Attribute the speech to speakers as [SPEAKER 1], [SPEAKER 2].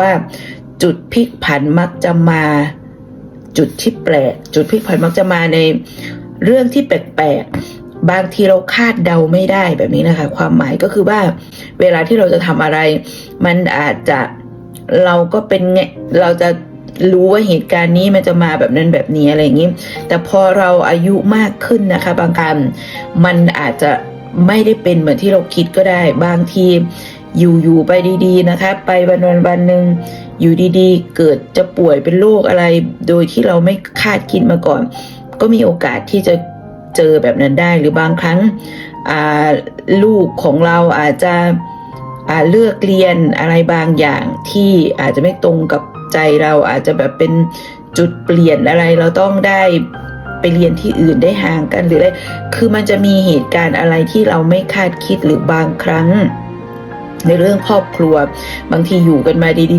[SPEAKER 1] ว่าจุดพลิกผันมักจะมา จุดที่แปลก จุดพลิกผันมักจะมาในเรื่องที่แปลกๆบางทีเราคาดเดาไม่ได้แบบนี้นะคะ ความหมายก็คือว่าเวลาที่เราจะทำอะไร มันอาจจะเราก็เป็นไงเราจะรู้ว่าเหตุการณ์นี้มันจะมาแบบนั้นแบบนี้อะไรอย่างนี้ แต่พอเราอายุมากขึ้นนะคะ บางครั้งมันอาจจะไม่ได้เป็นเหมือนที่เราคิดก็ได้ บางที อยู่ๆไปดีๆนะคะ ไปวันวันวันหนึ่งอยู่ดีๆ เกิดจะป่วยเป็นโรคอะไร โดยที่เราไม่คาดคิดมาก่อน ก็มีโอกาสที่จะเจอแบบนั้นได้ หรือบางครั้งลูกของเราอาจจะเลือกเรียนอะไรบางอย่างที่อาจจะไม่ตรงกับใจเราอาจจะแบบเป็นจุดเปลี่ยนอะไรเราต้องได้ไปเรียนที่อื่นได้ห่างกันหรืออะไรคือมันจะมีเหตุการณ์อะไรที่เราไม่คาดคิดหรือบางครั้ง ในเรื่องครอบครัว บางทีอยู่กันมาดีๆ